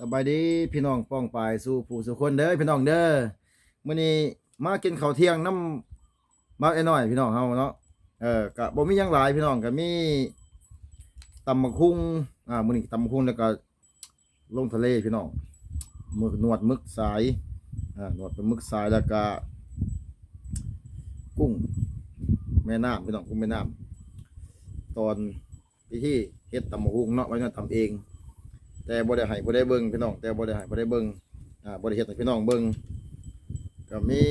สบายดีพี่น้องป้องปายสู่ผู้สู่คนเด้อพี่น้องเด้อมื้อนี้มากินข้าวเที่ยงน้ำมาไอ้น้อยพี่น้องเฮาเนาะเออก็บ่มีหยังหลายพี่น้องก็มีตำบักหุ่งอ่ามื้อนี้ตำบักหุ่งแล้วก็ลงทะเลพี่น้องมึกหนวดมึกสายอ่าหนวดเป็นมึกสายแล้วก็กุ้งแม่น้ำพี่น้องกุ้งแม่น้ำตอนพิธีเฮ็ดตำบักหุ่งเนาะไว้เนาะตำเอง แต่บ่ได้ให้บ่ได้เบิ่งพี่น้อง แต่บ่ได้ให้บ่ได้เบิ่งอ่าบ่ได้เฮ็ดให้พี่น้องเบิ่งก็มี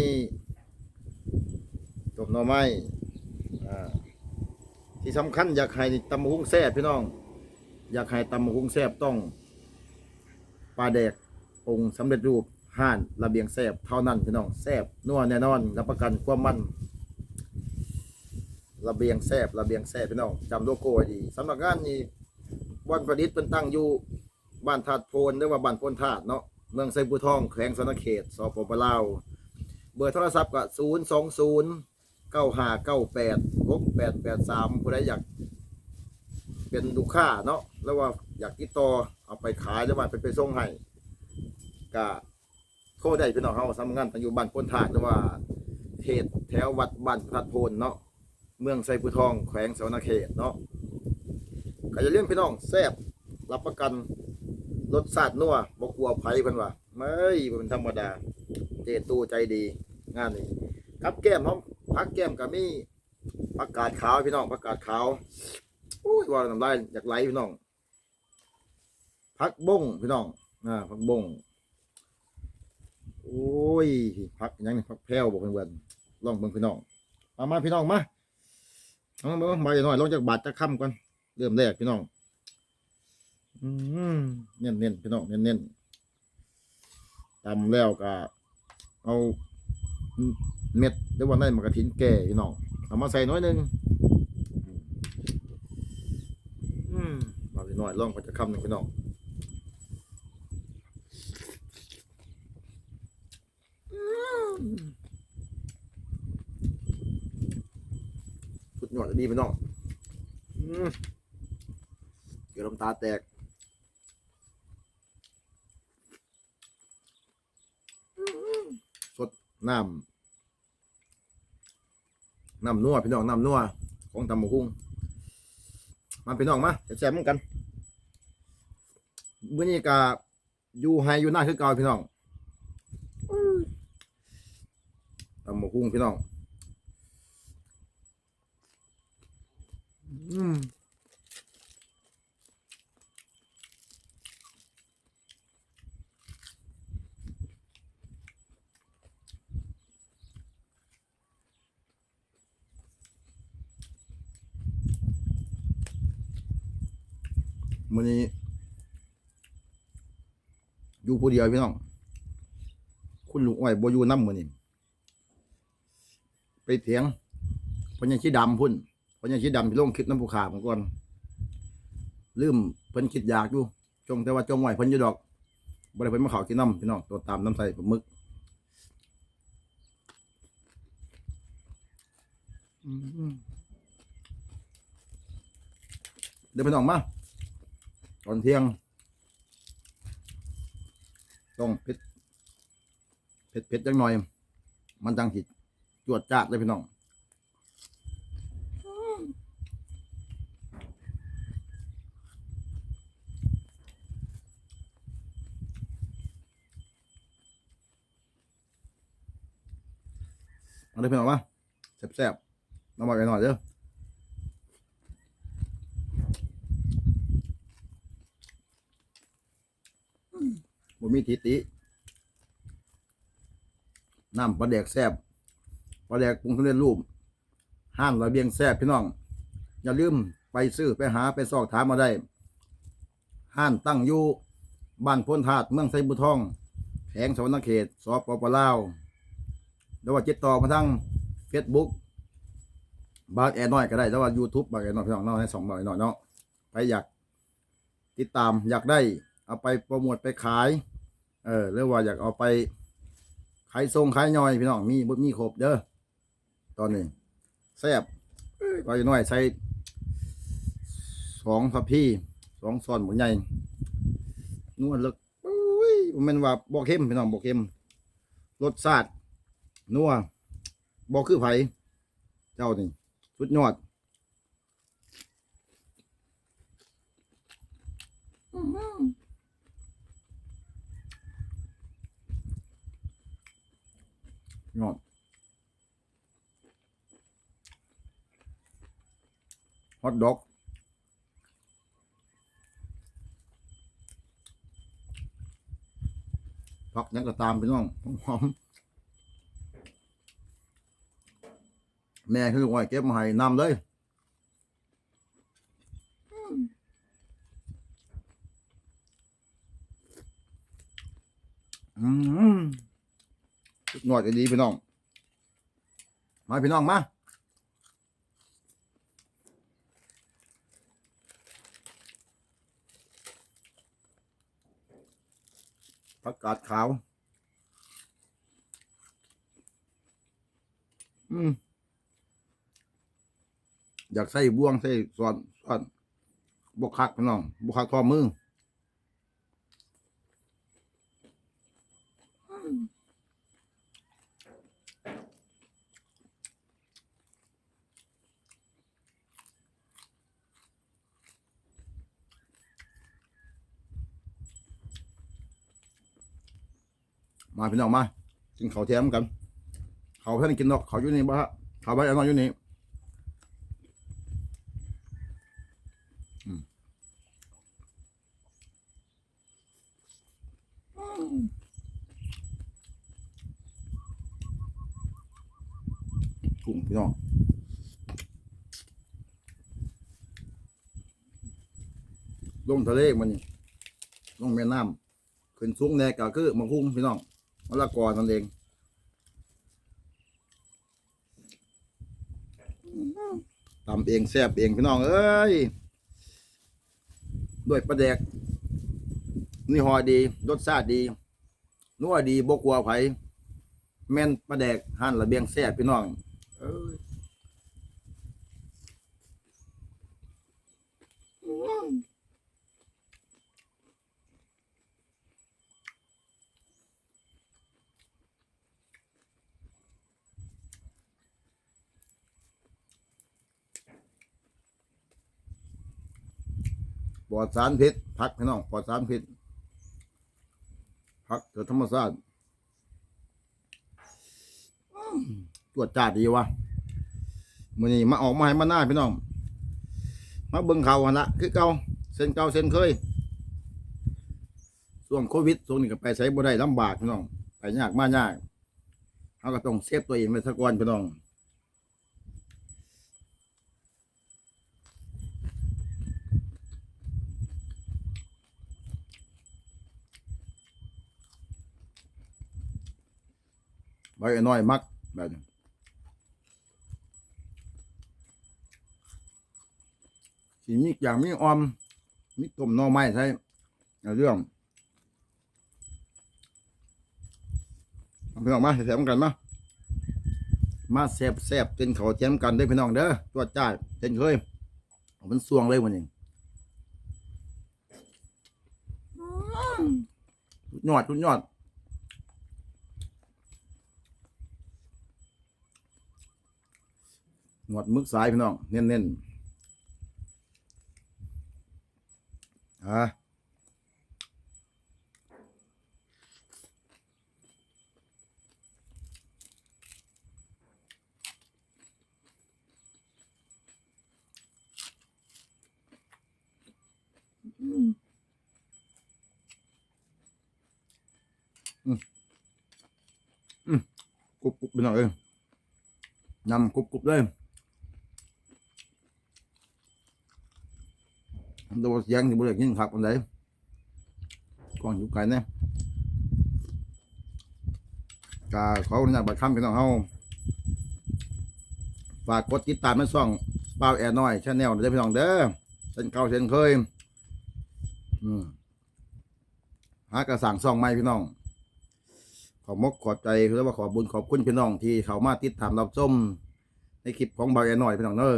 ตบหน่อไม้อ่าที่สำคัญอยากให้ตำบักหุ่งแซ่บพี่น้อง อยากให้ตำบักหุ่งแซ่บต้องปลาแดกปรุงสำเร็จรูปห่านระเบียงแซ่บเท่านั้นพี่น้องแซ่บนัวแน่นอนรับประกันความมันระเบียงแซ่บระเบียงแซ่บพี่น้องจำโลโก้ดีสำนักงานนี้วันประดิษฐ์เป็นตั้งอยู่ บ้านถาดโพนหรือว่าบ้านโพนถาดเนาะเมืองไซบูทองแขวงสนเขตสปปลาวเบอร์โทรศัพท์ก็ศูนย์สองศูนย์เก้าห้าเก้าแปดหกแปดแปดสามผู้ใดอยาก เป็นลูกค้าเนาะแล้วว่าอยากติดต่อเอาไปขายหรือว่าไปไปส่งให้ก็โทรได้พี่น้องเฮาสำนักงานตั้งอยู่บ้านโพนถาดหรือว่าเขตแถววัดบ้านถาดโพนเนาะเมืองไซบูทองแขวงสนเขตเนาะก็อย่าลืมพี่น้องแซ่บรับประกัน รสชาตินัวบ่กลัวไผเพิ่นว่าไม่บ่เป็นธรรมดา เจตูใจดี งานนี้ครับแก้มหอมผักแก้มก็มีผักกาดขาวพี่น้องผักกาดขาวโอ้ยว่าน้ำลายอยากไหลพี่น้องผักบงพี่น้องอ่าผักบงโอ้ยผักยังนี่ผักแพรวบอกเพื่อนๆลองเบิ่งพี่น้องมามาพี่น้องมาเอามาเบิ่าหน่อยลงจากบาทจากค่ำก่อนเริ่มแรกพี่น้อง เน้นเน้นพี่น้องเน้นเน้นตำแล้วก็เอาเม็ดหรือว่าได้มากระถินแก่พี่น้องเอามาใส่น้อยหนึงอืมมาพี่น้อยลองไปจะคำหนึ่งพี่น้องอืมสุดยอดดีพี่น้องเกี่ยวลมตาแตก สด น้ำน้ำนัวพี่น้องน้ำนัวของตำบักหุ่งมาพี่น้องมาแซ่บๆเหมือนกันเมื้อนี้ก็อยู่ไฮอยู่หน้าคือเก่าพี่น้องตำบักหุ่งพี่น้อง อืม มื้อนี้อยู่ผู้เดียวพี่น้อง คุณลุงอ้อยบ่อยู่น้ำมื้อนี้ไปเถียงเพนยังชี้ดำพุ่นเพนยังชี้ดำที่ลงคลิปน้ำผู้ขาผมก่อนลืมเพิ่นคิดอยากอยู่จงแต่ว่าจงไหวเพิ่นอยู่ดอกบ่ได้เพิ่นมาเขอกินน้ำพี่น้องตัวตามน้ำใส่ปลาหมึกเดี๋ยวพี่น้องมา ตอนเที่ยง ต้องเผ็ดเผ็ดเผ็ดจังหน่อย มันจังสิจวดจ้าดเลยพี่น้องเอาเลยพี่น้องมาแซ่บๆน้ำมันไปหน่อยเด้อบ่ มีทิติน้ำปลาแดกแซบปลาแดกปรุงสำเร็จรูป ห้างระเบียงแซบพี่น้อง อย่าลืมไปซื้อไปหาไปสอบถามมาได้ ห้านตั้งอยู่บ้านพ้นถาดเมืองไซบุทองแขงสวรรณเขตสปปลาวหรือว่าติดต่อมาทางเฟซบุ๊กบาร์แอร์น้อยก็ได้แต่ว่า YouTube บาร์แอร์น้อยพี่น้องเนาะให้สองบาร์แอร์น้อยเนาะไปอยากติดตามอยากได้ เอาไปโปรโมทไปขาย เออหรือว่าอยากเอาไปขายทรงขายย่อยพี่น้องมีบ่มีครบเด้อตอนนี้แซ่บเอ้ยก็จะน้อยใช้สองทัพพี่สองซ้อนหมูใหญ่นวดเลิกมันว่าบ่เค็มพี่น้องบ่เค็มรสชาตินัวบ่คือไผเจ้านี่สุดยอด ยอดฮอทดอกผักหยังก็ตามพี่น้องหอมแม่คือว่าเก็บมาให้นำเลยอืม สุดยอดดีพี่น้อง มาพี่น้องมาผักกาดขาว อืม อยากใส่บ่วงใส่สอนสอนบกคักพี่น้องบกคักทอมือ มาพี่น้องมากินเขาแถมกัน เขาวเพื่อนกินดอกเขาอยู่นี่บ่ฮะเขาไปเอานอนอยู่นี่กุ้งพี่น้องลงทะเลมันนี่ลงแม่น้ำขึ้นสูงแน่ก็คือมะฮุ่งพี่น้อง มะละกอนั่นเองตำเองแซ่บเองพี่น้องเอ้ยด้วยประแดกนี่หอดีรสชาติดีนัวดีบกวัวไผ่แม่นประแดกหั่นระเบียงแซ่บพี่น้อง เอ้ยป ลอดสารพิษพักพี่น้องปลอดสารพิษพักเกิดธรรมชาติตรวจจัดดีวะมื่อนี้มาออกมาให้มาหน้าพี่น้อง มาเบิ่งเขาหันละคือเก่าเส้นเก่าเส้นเคยช่วงโควิดช่วงนี้ก็ไปใช้บ่ได้ลำบากพี่น้องไปยากมากยากเขาก็ต้องเซฟตัวเองไว้สักวันพี่น้อง ใบน้อยมักแบบนี้สีมีอย่างมีออม มีต้มหน่อไม้ใช่เอาเรื่องเอาพี่น้องมาแถมกันมา มาแซบแซบเป็นเขาวแจมกันเด้อพี่น้องเด้อตัวจ้าเช่นเคยเอามันสวงเลยวันนี้สุดยอดสุดยอด หนวดมึกสายพี่น้อง เน้นเน้นๆอะอืมอืมกรุบกรุบพี่น้องเอ้ยนำกรุบกรุบเลย ดูเสียงที่บริเวณยินขับอันไหนกล้องอยู่ไกลเนี่ยกาเขาเนี่ยบัดคำพี่น้องเฮาฝากกดติดตามในช่องเป้าแอร์น้อยชาแนลเด้อพี่น้องเด้อเช่นเก่าเช่นเคยหากระสั่งซ่องใหม่พี่น้อง ขอมกขอบใจคือว่าขอบบุญขอบคุณพี่น้องที่เขามาติดตามรับชมในคลิปของเบาแอร์น้อยพี่น้องเด้อ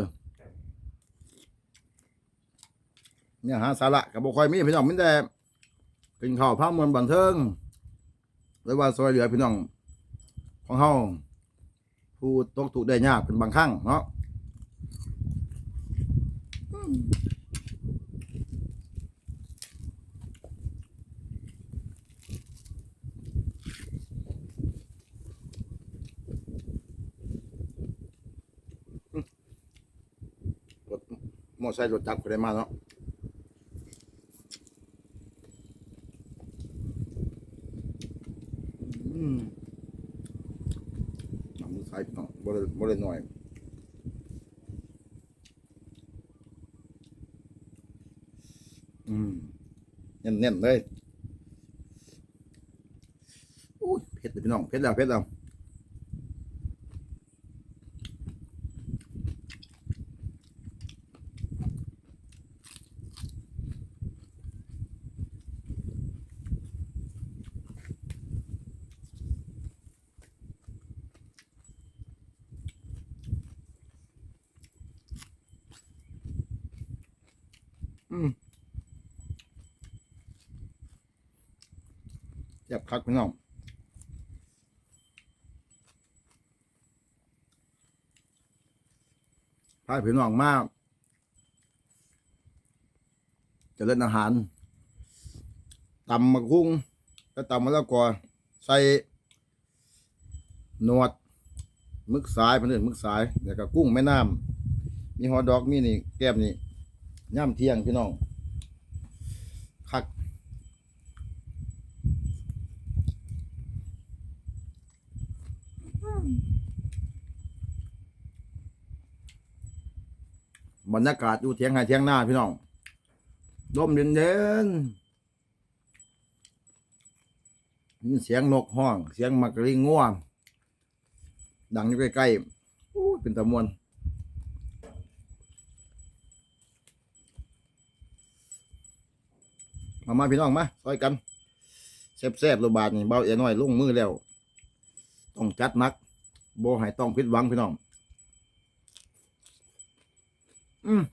เนี่ยหาสาระกับบุคอยมีพี่น้องมิแต่กินข้าวพักมวลบันเทิงหรือว่าซอยเหลือพี่น้องของเฮาผู้ตกถูกได้ยากเป็นบางครั้งเนาะมอไซค์รถจักรก็ได้มาเนาะ อืมน้ำมือใส่พี่น้อง บ่ได้บ่ได้หน่อยอืมแน่นๆเลยอุ้ยเผ็ดเลยพี่น้องเผ็ดแล้วเผ็ดแล้ว แซ่บคักพี่น้องพาพี่น้องมากจะเล่นอาหารตำมะกุ้งแล้วตำมะละกอใส่หนวดมึกสายเพื่อนมึกสายแล้วก็กุ้งแม่น้ำมีฮอดอกมีนี่ แก้มนี่ย่ำเที่ยงพี่น้องคัก บรรยากาศอยู่เทียงไห้เทียงหน้าพี่น้องลมเย็นเย็นยินเสียงนกห้อง เสียงมักกะลิงง่วงดังอยู่ใกล้ๆอู้เป็นตะมวนมามาพี่น้องมาซอยกันแซ่บๆโรบาทนี่เบาเอ๋น้อยลงมือแล้ว ต้องจัดนักโบให้ต้องผิดหวังพี่น้อง อืม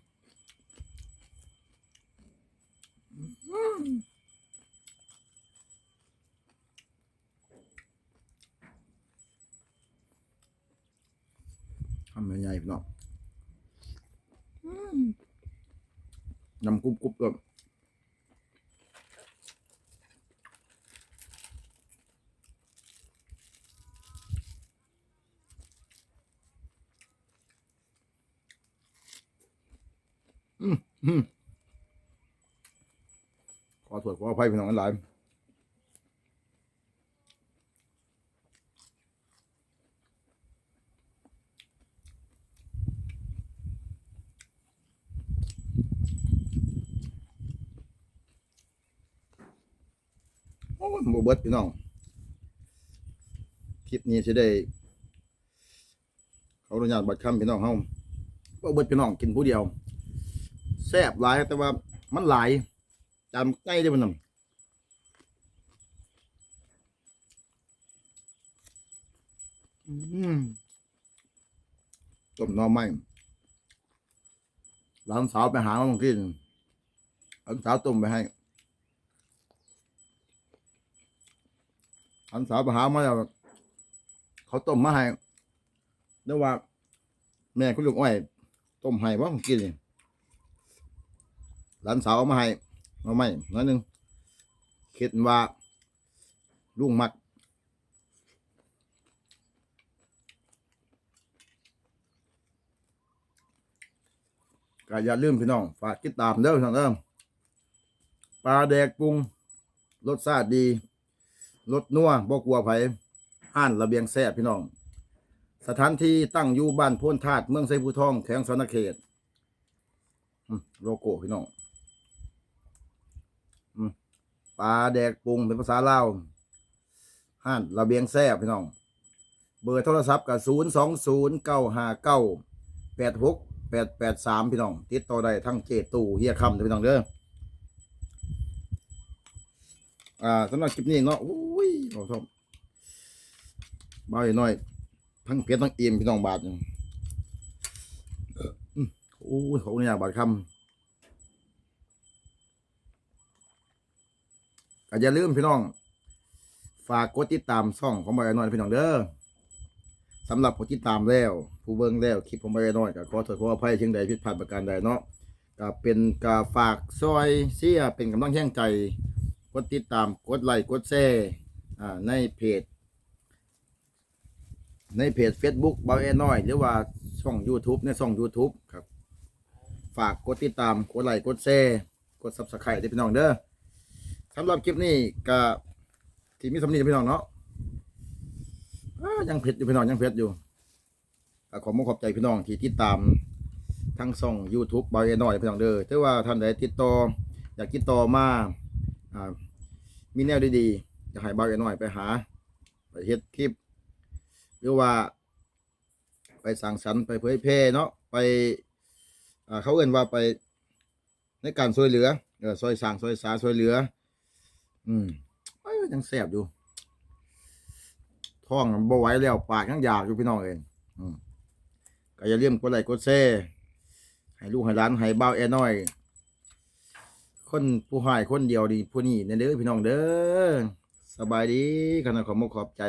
ทำใหญ่ๆพี่น้องนำกรุบกรุบแบบ ขอโทษขออภัยพี่น้องหลายโอ้ยโมเบิดพี่น้อง คลิปนี้จะได้เขาอนุญาตบัดคำพี่น้องเฮาบ่เบิดพี่น้องกินผู้เดียว ซ่บหลายแต่ว่ามันหลายจำง่ายได้บ่นำอืมต้มน่อไม้หลานสาวไปหามาเมื่อกี้นี่หลานสาวต้มไปให้หลานสาวไปหามาแล้วเขาต้มมาให้เรียกว่า แม่คุณลูกอ้อยต้มให้ว่าผมกินนี่ หลานสาวเอามาให้เอาไม่น้อยหนึ่งคิดว่าลุงมักก็อย่าลืมพี่น้องฝากติดตามเด้อพี่น้องเด้อปลาแดกปรุงรสชาติดีรสนัวบ่กลัวไผห้านระเบียงแซ่บพี่น้อง สถานที่ตั้งอยู่บ้านพ้นธาตุเมืองไซภูทองแขวงสนเขตโลโก้พี่น้อง ปลาแดกปรุงเป็นภาษาลาวห้านระเบียงแซ่บพี่น้อง เบอร์โทรศัพท์กับศูนย์สองศูนย์เก้าห้าเก้าแปดหกแปดแปดสามพี่น้อง ติดต่อได้ทั้งเจตูเฮียคำเด้อพี่น้องเด้ออ่าสำหรับคลิปนี้เนาะอุ้ยขอโทษบ่าวอีกหน่อยทั้งเพชรทั้งเอียมพี่น้องบาทอืมโอ้ยขอบคุณอย่างบาทคำ ก็อย่าลืมพี่น้อง ฝากกดติดตามช่องของบอยน้อยพี่น้องเด้อสำหรับผู้ติดตามแล้ว ผู้เบิ่งแล้วคลิปของบอยน้อยก็ขอโทษขออภัยเชิงใดผิดพลาดประการใดเนาะก็เป็นกาฝากซอยเสียเป็นกำลังแห่งใจ กดติดตามกดไลค์กดแชร์ในเพจ ในเพจ Facebook บาแอน้อยหรือว่าช่อง YouTube ในช่อง YouTube ครับ ฝากกดติดตามกดไลค์กดแชร์กด Subscribe ให้พี่น้องเด้อ สำหรับคลิปนี้ก็ที่มีสำนีพี่น้องเนาะยังเผ็ดอยู่พี่น้องยังเผ็ดอยู่ก็ขอมขอบใจพี่น้องที่ติดตามทั้งช่อง YouTube บาแอน้อยพี่น้องเด้อถ้าว่าท่านใดติดต่ออยากติดต่อมาอ่ามีแนวดีๆอยากให้บาแอน้อยไปหาไปเฮ็ดคลิป หรือว่า ไปสั่งสรรค์ไปเผยแพร่เนาะไปอ่าเขาเอ่นว่าไปในการช่วยเหลือเออซอยสั่งซอยสาช่วยเหลือ อืมเอ้ยยังแสบอยู่ ท้องบ่ไหวแล้ว ปากยังอยากอยู่พี่น้องเองอืมก็อย่าลืมกดไลค์กดแชร์ให้ลูกให้หลานให้เบ้าแอน้อย คนผู้หายคนเดียวดีผู้นี้เด้อพี่น้องเด้อสบายดีขณะขอมขอบใจ